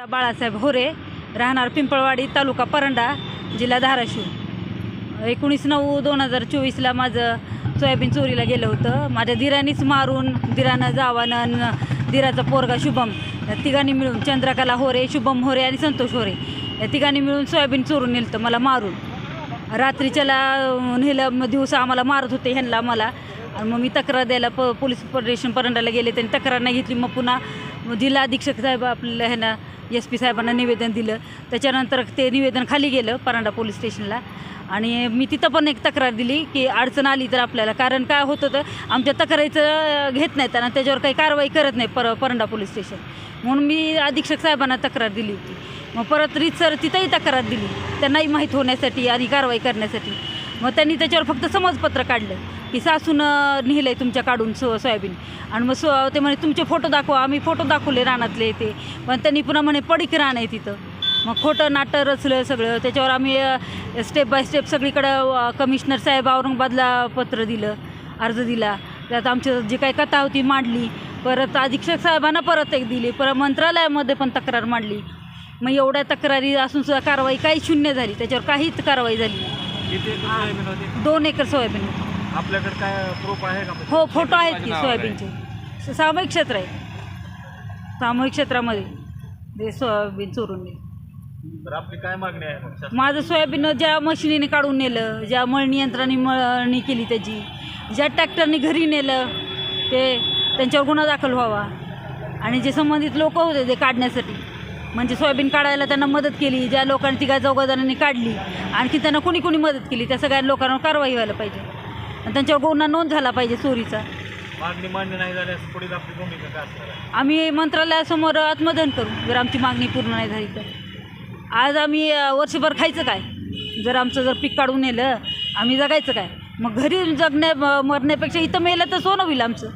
बाळासाहेब होरे राहणार पिंपळवाडी तालुका परंडा जिल्हा धाराशिव. एकोणीस नऊ दोन हजार चोवीसला माझं सोयाबीन चोरीला गेलं होतं. माझ्या दिरानीच मारून दिरानं जावानं न- दिराचा पोरगा शुभम या तिघांनी मिळून चंद्रकला होरे शुभम होरे आणि संतोष होरे या तिघांनी मिळून सोयाबीन चोरून नेलं मला मारून. रात्रीच्याला नेलं दिवसा आम्हाला मारत होते ह्यांना मला आणि मग मी तक्रार द्यायला प पोलीस स्टेशन परंडाला गेले त्यांनी तक्रार नाही घेतली. मग पुन्हा जिल्हा अधीक्षक साहेब आपल्याला ह्यांना एस पी साहेबांना निवेदन दिलं. त्याच्यानंतर ते निवेदन खाली गेलं परांडा पोलीस स्टेशनला. आणि मी तिथं पण एक तक्रार दिली की अडचण आली तर आपल्याला. कारण काय होतं तर आमच्या तक्रारीचं घेत नाहीत आणि त्याच्यावर काही कारवाई करत नाही पर परंडा पोलीस स्टेशन. म्हणून मी अधीक्षक साहेबांना तक्रार दिली होती. मग परत रीतसर तिथंही तक्रार दिली. त्यांनाही माहीत होण्यासाठी आणि कारवाई करण्यासाठी. मग त्यांनी त्याच्यावर फक्त समजपत्र काढलं. की सासून नेलं आहे तुमच्या काढून सो सोयाबीन. आणि मग सो ते म्हणे तुमचे फोटो दाखवा आम्ही फोटो दाखवले रानातले ते पण त्यांनी पुन्हा म्हणे पडीक रान आहे तिथं. मग खोटं नाटं रचलं सगळं त्याच्यावर आम्ही स्टेप बाय स्टेप सगळीकडं कमिशनर साहेब औरंगाबादला पत्र दिलं अर्ज दिला. त्यात आमची जी काही कथा होती मांडली. परत अधीक्षक साहेबांना परत एक दिली. परत मंत्रालयामध्ये पण तक्रार मांडली. मग एवढ्या तक्रारी असून सुद्धा कारवाई काही शून्य झाली. त्याच्यावर काहीच कारवाई झाली दोन एकर सोयाबीन होती. आपल्याकडे काय प्रूफ आहे का? हो फोटो आहेत की सोयाबीनचे? सामूहिक क्षेत्र आहे. सामूहिक क्षेत्रामध्ये. ते सोयाबीन चोरून नेलं. तर आपली काय मागणी आहे माझं सोयाबीन ज्या मशिनीने काढून नेलं ज्या मळणी यंत्राने मळणी केली त्याची ज्या ट्रॅक्टरने घरी नेलं ते त्यांच्यावर गुन्हा दाखल व्हावा. आणि जे संबंधित लोक होते ते काढण्यासाठी. म्हणजे सोयाबीन काढायला त्यांना मदत केली ज्या लोकांनी तिघा चौघा जणांनी काढली आणखी त्यांना कुणी कुणी मदत केली त्या सगळ्या लोकांवर कारवाई व्हायला पाहिजे. त्यांच्यावर गुन्हा नोंद झाला पाहिजे चोरीचा. मागणी मान्य नाही झाल्यास पुढील आपली भूमिका काय असणार आहे? आम्ही मंत्रालयासमोर आत्मदहन करू जर आमची मागणी पूर्ण नाही झाली तर. आज आम्ही अ, वर्षभर खायचं काय? जर आमचं जर पीक काढून नेलं आम्ही जगायचं काय? मग घरी जगण्या म- मरण्यापेक्षा इथं मेलं तर सोनं होईल आमचं.